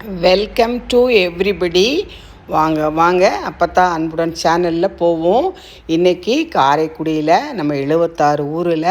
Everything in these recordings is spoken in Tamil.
வெல்கம் டு எவ்ரிபடி வாங்க வாங்க. அப்பத்தான் அன்புடன் சேனலில் போவோம். இன்றைக்கி காரைக்குடியில் நம்ம எழுபத்தாறு ஊரில்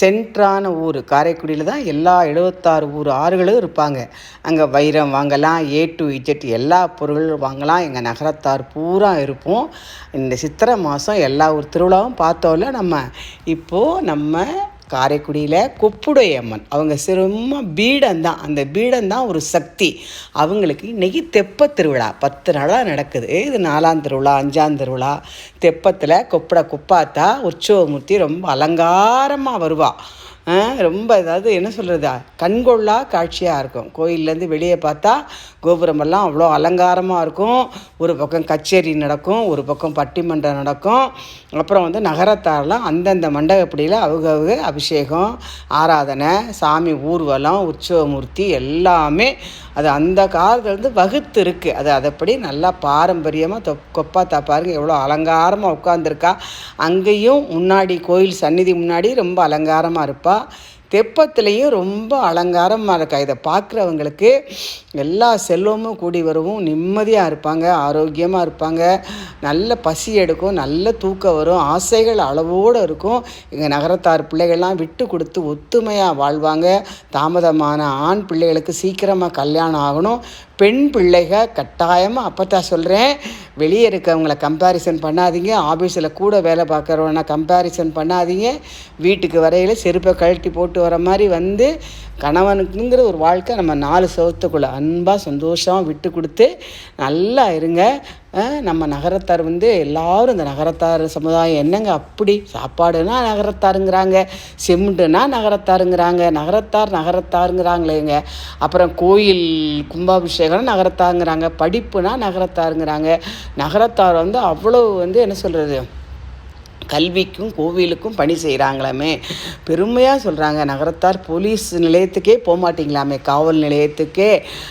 சென்ட்ரான ஊர். காரைக்குடியில் தான் எல்லா எழுபத்தாறு ஊர் ஆறுகளும் இருப்பாங்க. அங்கே வைரம் வாங்கலாம் ஏ டு இஜெட் எல்லா பொருளும் வாங்கலாம். எங்கள் நகரத்தார் பூரா இருப்போம். இந்த சித்திரை மாதம் எல்லா ஊர் திருவிழாவும் பார்த்தோம்ல நம்ம. இப்போது நம்ம காரைக்குடியில் கொப்புடையம்மன். அவங்க சிறும பீடம் தான் அந்த பீடம் தான் ஒரு சக்தி. அவங்களுக்கு இன்றைக்கி தெப்ப திருவிழா. பத்து நாளாக நடக்குது. இது நாலாம் திருவிழா அஞ்சாம் திருவிழா. தெப்பத்தில் கொப்பட குப்பாத்தா உற்சவமூர்த்தி ரொம்ப அலங்காரமாக வருவாள் ரொம்ப அதாவது என்ன சொல்கிறது கண்கொள்ளா காட்சியாக இருக்கும். கோயிலேருந்து வெளியே பார்த்தா கோபுரமெல்லாம் அவ்வளோ அலங்காரமாக இருக்கும். ஒரு பக்கம் கச்சேரி நடக்கும் ஒரு பக்கம் பட்டிமன்றம் நடக்கும். அப்புறம் வந்து நகரத்தாரெலாம் அந்தந்த மண்டபப்படியில் அவங்க அவங்க அபிஷேகம் ஆராதனை சாமி ஊர்வலம் உற்சவமூர்த்தி எல்லாமே அது அந்த காலத்துலேருந்து வகுத்து இருக்குது அது அதைப்படி நல்லா பாரம்பரியமாக தொ கொப்பாத்தா பாருங்க எவ்வளோ அலங்காரமாக உட்காந்துருக்கா அங்கேயும் முன்னாடி கோயில் சந்நிதி முன்னாடி ரொம்ப அலங்காரமாக இருப்பாள் ಅಥವಾ தெப்பத்துலேயும் ரொம்ப அலங்காரமாக இருக்கா? இதை பார்க்குறவங்களுக்கு எல்லா செல்வமும் கூடி வரவும். நிம்மதியாக இருப்பாங்க ஆரோக்கியமாக இருப்பாங்க. நல்ல பசி எடுக்கும் நல்ல தூக்கம் வரும் ஆசைகள் அளவோடு இருக்கும். எங்கள் நகரத்தார் பிள்ளைகள்லாம் விட்டு கொடுத்து ஒத்துமையாக வாழ்வாங்க. தாமதமான ஆண் பிள்ளைகளுக்கு சீக்கிரமாக கல்யாணம் ஆகணும். பெண் பிள்ளைக கட்டாயமாக அப்போ தான் சொல்கிறேன் வெளியே இருக்கவங்கள கம்பேரிசன் பண்ணாதீங்க. ஆஃபீஸில் கூட வேலை பார்க்குறவன கம்பேரிசன் பண்ணாதீங்க. வீட்டுக்கு வரையில் செருப்பை கழட்டி போட்டு வர மாதிரி வந்து கணவனுக்குங்கிற ஒரு வாழ்க்கை நம்ம நாலு சவுத்துக்குள்ளே அன்பாக சந்தோஷமாக விட்டு கொடுத்து நல்லா இருங்க. நம்ம நகரத்தார் வந்து எல்லாரும் இந்த நகரத்தார் சமுதாயம் என்னங்க அப்படி? சாப்பாடுனா நகரத்தாருங்கிறாங்க சிமெண்ட்டுனா நகரத்தாருங்கிறாங்க நகரத்தார் நகரத்தாருங்கிறாங்களேங்க. அப்புறம் கோயில் கும்பாபிஷேகம்னா நகரத்தாருங்கிறாங்க படிப்புனா நகரத்தாருங்கிறாங்க. நகரத்தார் வந்து அவ்வளோ வந்து என்ன சொல்கிறது கல்விக்கும் கோவிலுக்கும் பணி செய்கிறாங்களாமே பெருமையாக சொல்கிறாங்க நகரத்தார் போலீஸ் நிலையத்துக்கே போகமாட்டிங்களாமே காவல் நிலையத்துக்கே.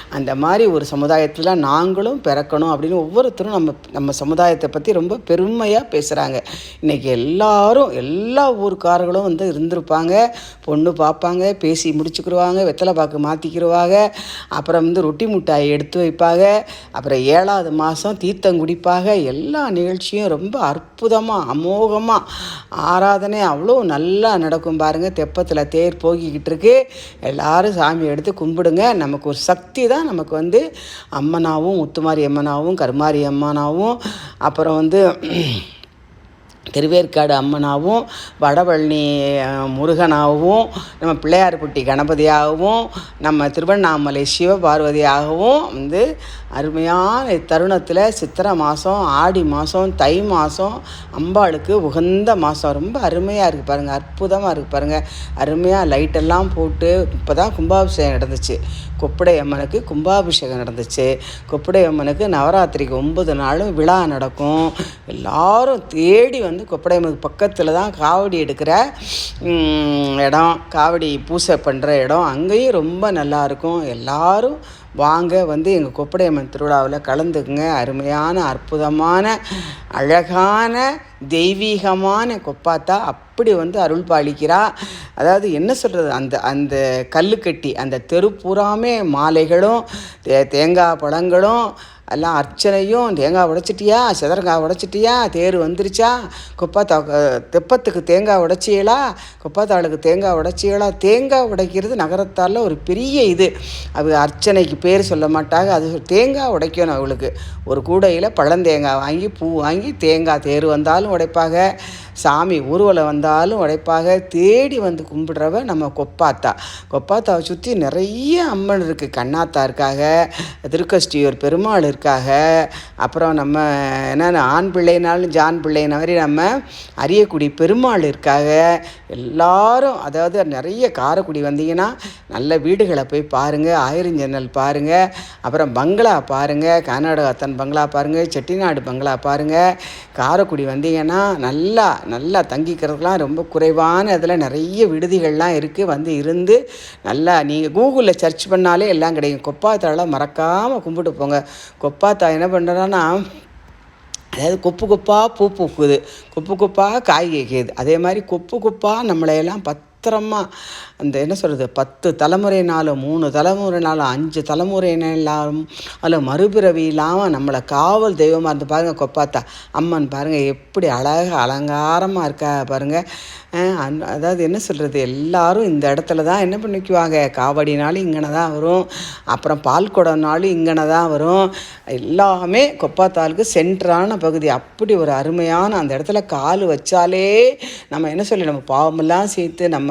அந்த மாதிரி ஒரு சமுதாயத்தில் நாங்களும் பிறக்கணும் அப்படின்னு ஒவ்வொருத்தரும் நம்ம நம்ம சமுதாயத்தை பற்றி ரொம்ப பெருமையாக பேசுகிறாங்க இன்றைக்கி எல்லாரும் எல்லா ஊருக்காரர்களும் வந்து இருந்திருப்பாங்க. பொண்ணு பார்ப்பாங்க பேசி முடிச்சுக்கிடுவாங்க வெத்தலை பாக்கு மாற்றிக்கிடுவாங்க அப்புறம் வந்து ரொட்டி முட்டாய் எடுத்து வைப்பாங்க. அப்புறம் ஏழாவது மாதம் தீர்த்தம் குடிப்பாக எல்லா நிகழ்ச்சியும் ரொம்ப அற்புதமாக அமோகம் ஆமாம் ஆராதனை அவ்வளோ நல்லா நடக்கும் பாருங்கள் தெப்பத்தில் தேர் போகிக்கிட்டு இருக்கு எல்லோரும் சாமி எடுத்து கும்பிடுங்க. நமக்கு ஒரு சக்தி தான் நமக்கு வந்து அம்மனாவும் முத்துமாரி அம்மனாவும் கருமாரி அம்மனாவும் அப்புறம் வந்து திருவேற்காடு அம்மனாகவும் வடபழனி முருகனாகவும் நம்ம பிள்ளையார்பட்டி கணபதியாகவும் நம்ம திருவண்ணாமலை சிவபார்வதியாகவும் வந்து அருமையான தருணத்தில் சித்திரை மாதம் ஆடி மாதம் தை மாதம் அம்பாளுக்கு உகந்த மாதம் ரொம்ப அருமையாக இருக்குது பாருங்கள் அற்புதமாக இருக்குது பாருங்கள் அருமையாக லைட்டெல்லாம் போட்டு இப்போ தான் கும்பாபிஷேகம் நடந்துச்சு. கொப்படை அம்மனுக்கு கும்பாபிஷேகம் நடந்துச்சு. கொப்படை அம்மனுக்கு நவராத்திரிக்கு ஒன்பது நாளும் விழா நடக்கும். எல்லாரும் தேடி வந்து கொப்படை பக்கத்தில் தான் காவடி எடுக்கிற இடம். காவடி பூசை பண்ணுற இடம். அங்கேயும் ரொம்ப நல்லாயிருக்கும் எல்லோரும் வாங்க வந்து எங்கள் கொப்படையம்மன் திருவிழாவில் கலந்துக்குங்க. அருமையான அற்புதமான அழகான தெய்வீகமான கொப்பாத்தா அப்படி வந்து அருள் பாலிக்கிறா. அதாவது என்ன சொல்கிறது அந்த அந்த கல்லுக்கட்டி அந்த தெரு பூராமே மாலைகளும் தே தேங்காய் பழங்களும் எல்லாம் அர்ச்சனையும் தேங்காய் உடைச்சிட்டியா? சிதறங்காய் உடைச்சிட்டியா? தேர் வந்துருச்சா? குப்பாத்தா தெப்பத்துக்கு தேங்காய் உடைச்சியலா? குப்பாத்தாளுக்கு தேங்காய் உடைச்சியலா? தேங்காய் உடைக்கிறது நகரத்தால் ஒரு பெரிய இது. அது அர்ச்சனைக்கு பேர் சொல்ல மாட்டாங்க. அது தேங்காய் உடைக்கணும் அவளுக்கு. ஒரு கூடையில் பழந்தேங்காய் வாங்கி பூ வாங்கி தேங்காய் தேர் வந்தாலும் உடைப்பாங்க. சாமி ஊர்வலம் வந்தாலும் உடைப்பாக தேடி வந்து கும்பிடுறவ நம்ம கொப்பாத்தா. கொப்பாத்தாவை சுற்றி நிறைய அம்மன் இருக்குது கண்ணாத்தா இருக்காங்க. திருக்கஷ்டியூர் பெருமாள் இருக்காக அப்புறம் நம்ம என்னென்ன ஆண் பிள்ளைனாலும் ஜான் பிள்ளைன மாதிரி நம்ம அரியக்குடி பெருமாள் இருக்காக எல்லாரும் அதாவது நிறைய காரைக்குடி வந்தீங்கன்னா நல்ல வீடுகளை போய் பாருங்கள் ஆயிரம் ஜன்னல் பாருங்கள் அப்புறம் பங்களா பாருங்கள் கர்நாடகத்தன் பங்களா பாருங்கள் செட்டிநாடு பங்களா பாருங்கள் காரைக்குடி வந்தீங்கன்னா நல்லா நல்லா தங்கிக்கிறதுலாம் ரொம்ப குறைவான இதில் நிறைய விடுதிகள்லாம் இருக்குது வந்து இருந்து நல்லா நீங்கள் கூகுளில் சர்ச் பண்ணாலே எல்லாம் கிடைக்கும். கொப்பாத்தாலாம் மறக்காமல் கும்பிட்டு போங்க. கொப்பாத்தா என்ன பண்ணுறான்னா அதாவது கொப்பு கொப்பாக பூ பூக்குது. கொப்பு கொப்பாக காய் கேட்குது. அதே மாதிரி கொப்பு கொப்பாக நம்மளையெல்லாம் பத் பத்திரமா அந்த என்ன சொல்கிறது பத்து தலைமுறைனாலும் மூணு தலைமுறைனாலும் அஞ்சு தலைமுறைனாலும் அதில் மறுபிறவி இல்லாமல் நம்மளை காவல் தெய்வமாக இருந்து பாருங்கள் கொப்பாத்தா. அம்மன் பாருங்கள் எப்படி அழகாக அலங்காரமாக இருக்கா பாருங்கள் அந் அதாவது என்ன சொல்கிறது எல்லாரும் இந்த இடத்துல தான் என்ன பண்ணிக்குவாங்க காவடினாலும் இங்கன தான் வரும். அப்புறம் பால் குடம்னாலும் இங்கன தான் வரும். எல்லாமே கொப்பாத்தாளுக்கு சென்டரான பகுதி. அப்படி ஒரு அருமையான அந்த இடத்துல கால் வச்சாலே நம்ம என்ன சொல்லி நம்ம பாவமெல்லாம் சேர்த்து நம்ம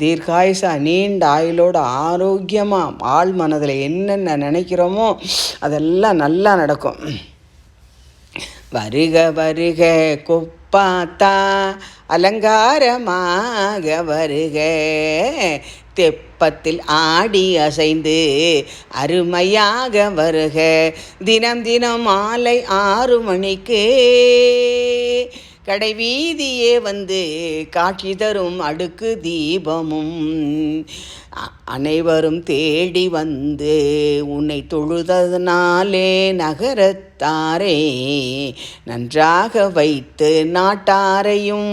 தீர்காயுசா நீண்ட ஆயுளோட ஆரோக்கியமாக ஆள் மனதில் என்னென்ன நினைக்கிறோமோ அதெல்லாம் நல்லா நடக்கும். வருக வருக கொப்பாத்தா அலங்காரமாக வருக. தெப்பத்தில் ஆடி அசைந்து அருமையாக வருக. தினம் தினம் மாலை ஆறு மணிக்கு கடை வீதியே வந்து காட்சி தரும் அடுக்கு தீபமும். அனைவரும் தேடி வந்து உன்னை தொழுதனாலே நகரத்தாரே நன்றாக வைத்து நாட்டாரையும்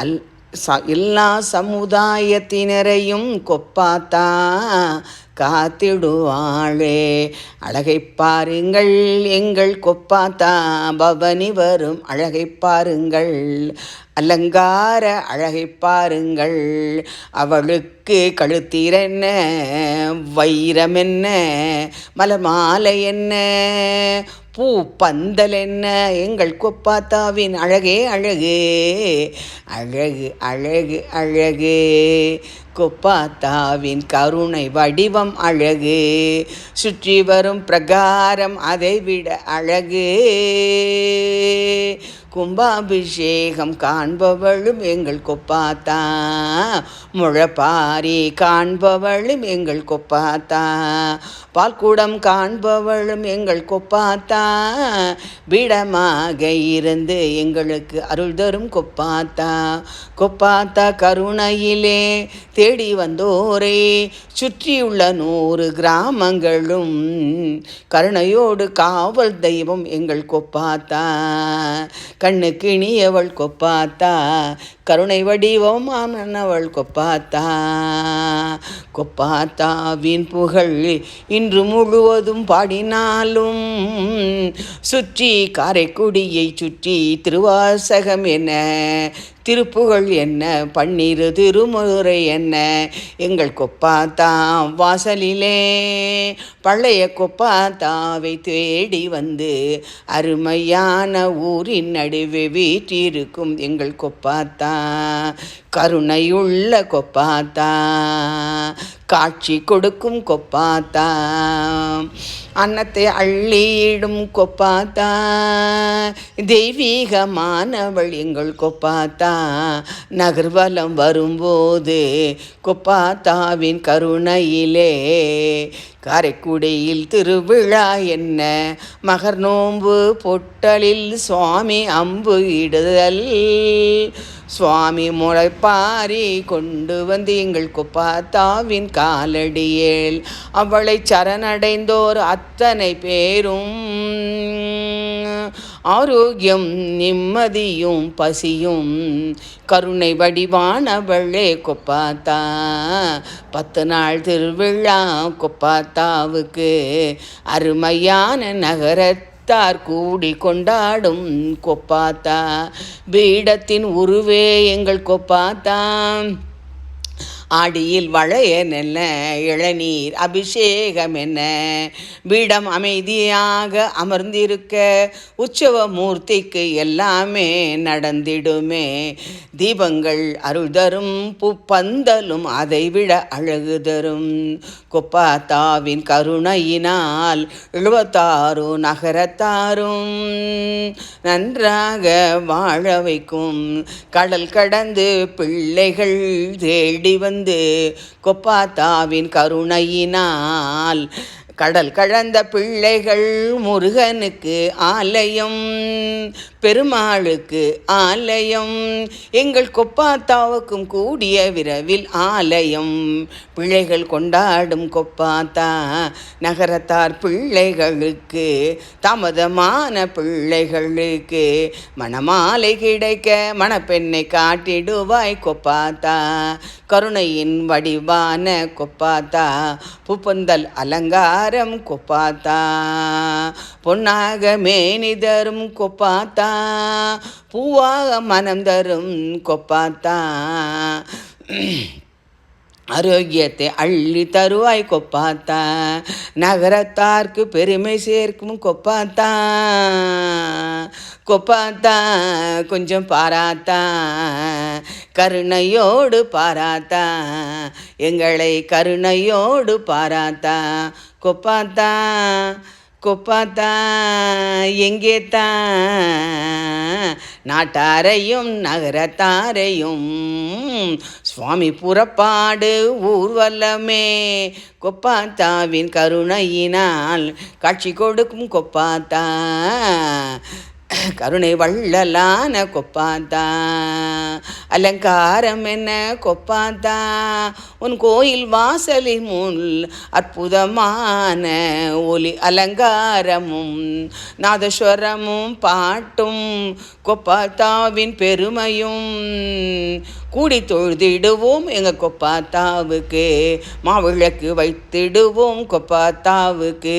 அல் ச எல்லா சமுதாயத்தினரையும் கொப்பாத்தா காத்திடுவாளே. அழகை பாருங்கள் எங்கள் கொப்பாத்தா பவனி வரும் அழகை பாருங்கள் அலங்கார அழகை பாருங்கள். அவளுக்கு கழுத்தீர் என்ன வைரம் என்ன? மலமாலை என்ன பூ பந்தல் என்ன எங்கள் கொப்பாத்தாவின் அழகே அழகு. அழகு அழகு அழகு. கொப்பாத்தாவின் கருணை வடிவம் அழகு. சுற்றி வரும் பிரகாரம் அதைவிட அழகு. கும்பாபிஷேகம் காண்பவளும் எங்கள் கொப்பாத்தா. முழப்பாரி காண்பவளும் எங்கள் கொப்பாத்தா. பால்குடம் காண்பவளும் எங்கள் கொப்பாத்தா. பீடமாக இருந்து எங்களுக்கு அருள் தரும் கொப்பாத்தா. கொப்பாத்தா கருணையிலே தேடி வந்தோரே. சுற்றியுள்ள நூறு கிராமங்களும் கருணையோடு காவல் தெய்வம் எங்கள் கொப்பாத்தா. கண்ணுக்கு இனியவள் கொப்பாத்தா கருணை வடிவமானவள் கொப்பாத்தா. கொப்பாத்தாவின் புகழ் இன்று முழுவதும் பாடினாலும் சுற்றி காரைக்குடியை சுற்றி திருவாசகம் என்ன? திருப்புகழ் என்ன? பன்னிரு திருமுறை என்ன? எங்கள் கொப்பாத்தா வாசலிலே பழைய கொப்பாத்தாவை தேடி வந்து அருமையான ஊரின் நடுவே வீற்றிருக்கும் எங்கள் கொப்பாத்தா. கருணையுள்ள கொப்பாத்தா காட்சி கொடுக்கும் கொப்பாத்தா அன்னத்தை அள்ளியிடும் கொப்பாத்தா தெய்வீகமானவள் எங்கள் கொப்பாத்தா. நகர்வலம் வரும்போது கொப்பாத்தாவின் கருணையிலே காரைக்குடியில் திருவிழா என்ன? மகர் நோம்பு பொட்டலில் சுவாமி அம்பு இடுதல். சுவாமி முளைப்பாரி கொண்டு வந்து எங்கள் குப்பாத்தாவின் காலடியேல். அவளை சரணடைந்தோர் அத்தனை பேரும். ஆரோக்கியம் நிம்மதியும் பசியும். கருணை வடிவானவளே கொப்பாத்தா பத்து நாள் திருவிழா கொப்பாத்தாவுக்கு. அருமையான நகரத்தார் கூடி கொண்டாடும் கொப்பாத்தா பீடத்தின் உருவே எங்கள் கொப்பாத்தான் ஆடியில் வளைய நெல்ல இளநீர் அபிஷேகம் என்ன? பீடம் அமைதியாக அமர்ந்திருக்க உற்சவ மூர்த்திக்கு எல்லாமே நடந்திடுமே. தீபங்கள் அருள் தரும் புப்பந்தலும் அதைவிட அழகு தரும். கொப்பாத்தாவின் கருணையினால் எழுபத்தாறு நகரத்தாரும் நன்றாக வாழ வைக்கும். கடல் கடந்து பிள்ளைகள் தேடி வந்து கொப்பாத்தாவின் கருணையினால் கடல் கழந்த பிள்ளைகள் முருகனுக்கு ஆலயம் பெருமாளுக்கு ஆலயம் எங்கள் கொப்பாத்தாவுக்கும் கூடிய விரைவில் ஆலயம். பிள்ளைகள் கொண்டாடும் கொப்பாத்தா நகரத்தார் பிள்ளைகளுக்கு தாமதமான பிள்ளைகளுக்கு மணமாலை கிடைக்க மணப்பெண்ணை காட்டிடுவாய் கொப்பாத்தா. கருணையின் வடிவான கொப்பாத்தா பூப்பந்தல் அலங்காரம் கொப்பாத்தா. பொன்னாக மேனி தரும் கொப்பாத்தா. பூவாக மனம் தரும் கொப்பாத்தா. ஆரோக்கியத்தை அள்ளி தருவாய் கொப்பாத்தா நகரத்தார்க்கு பெருமை சேர்க்கும் கொப்பாத்தா கொப்பாத்தா கொஞ்சம் பாராத்தா கருணையோடு பாராத்தா எங்களை கருணையோடு பாராத்தா கொப்பாத்தா கொப்பாத்தா எங்கே நாட்டாரையும் நகரத்தாரையும் சுவாமி புறப்பாடு ஊர்வலமே கொப்பாத்தாவின் கருணையினால் காட்சி கொடுக்கும் கொப்பாத்தா கருணை வள்ளலான கொப்பாத்தா. அலங்காரம் என்ன கொப்பாத்தா? உன் கோயில் வாசலில் முன் அற்புதமான ஒலி அலங்காரமும் நாதஸ்வரமும் பாட்டும் கொப்பாத்தாவின் பெருமையும். கூடி தொழுதிடுவோம் எங்கள் கொப்பாத்தாவுக்கு. மாவிளக்கு வைத்திடுவோம் கொப்பாத்தாவுக்கு.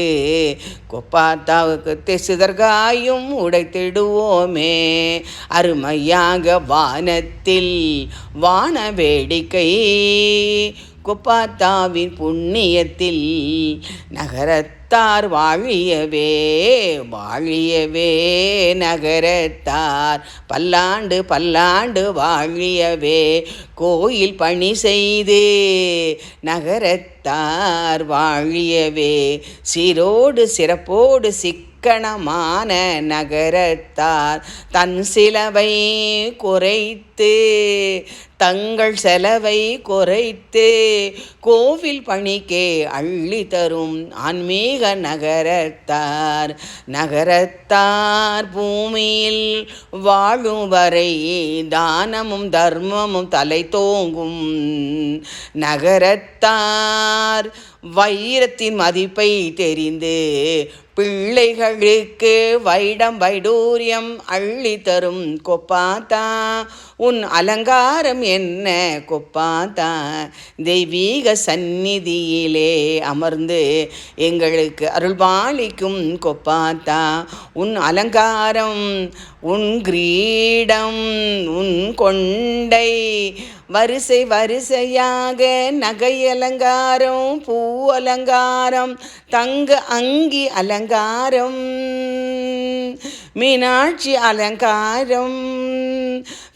கொப்பாத்தாவுக்கு தெசுதர்காயும் உடைத்திடுவோமே. அருமையாக வானத்தில் வான வேடிக்கை. கொப்பாத்தாவின் புண்ணியத்தில் நகரத்தார் வாழியவே வாழியவே நகரத்தார். பல்லாண்டு பல்லாண்டு வாழியவே கோயில் பணி செய்து நகரத்தார் வாழியவே. சீரோடு சிறப்போடு சிக் இக்கணமான நகரத்தார். தன் சிலவை குறைத்து தங்கள் செலவை குறைத்து கோவில் பணிக்கே அள்ளி தரும் ஆன்மீக நகரத்தார். நகரத்தார் பூமியில் வாழும் வரை தானமும் தர்மமும் தலை தோங்கும். நகரத்தார் வைரத்தின் மதிப்பை தெரிந்து பிள்ளைகளுக்கு வைடம் வைடூரியம் அள்ளி தரும் கொப்பாத்தா. உன் அலங்காரம் என்ன கொப்பாத்தா? தெய்வீக சந்நிதியிலே அமர்ந்து எங்களுக்கு அருள்பாலிக்கும் கொப்பாத்தா. உன் அலங்காரம் உன் கிரீடம் உன் கொண்டை வரிசை வரிசையாக நகை அலங்காரம் பூ அலங்காரம் தங்க அங்கி அலங்காரம். மீனாட்சி அலங்காரம்.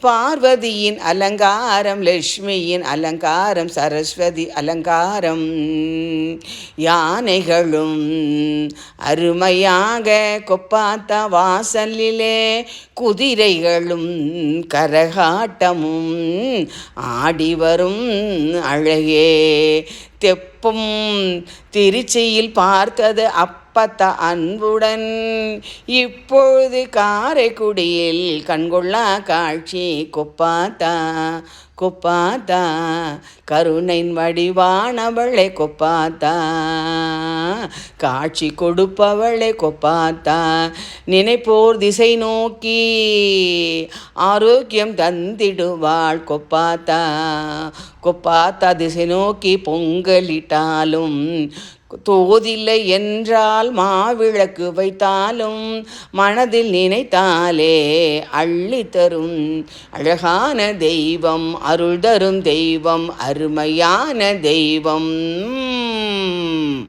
பார்வதியின் அலங்காரம் லட்சுமியின் அலங்காரம் சரஸ்வதி அலங்காரம். யானைகளும் அருமையாக கொப்பாத்த வாசலிலே குதிரைகளும் கரகாட்டமும் ஆடி வரும் அழகே. தெப்பும் திருச்சியில் பார்த்தது அப்பத்த அன்புடன். இப்பொழுது காரைக்குடியில் கண்கொள்ளா காட்சி கொப்பாத்தா கொப்பாத்தா கருணையின் வடிவானவளே கொப்பாத்தா காட்சி கொடுப்பவளே கொப்பாத்தா நினைப்போர் திசை நோக்கி ஆரோக்கியம் தந்திடுவாள் கொப்பாத்தா கொப்பாத்தா திசை நோக்கி பொங்கலிட்டாலும் தோதில்லை என்றால் மாவிளக்கு வைத்தாலும் மனதில் நினைத்தாலே அள்ளி தரும். அழகான தெய்வம் அருள் தரும் தெய்வம் அருமையான தெய்வம்.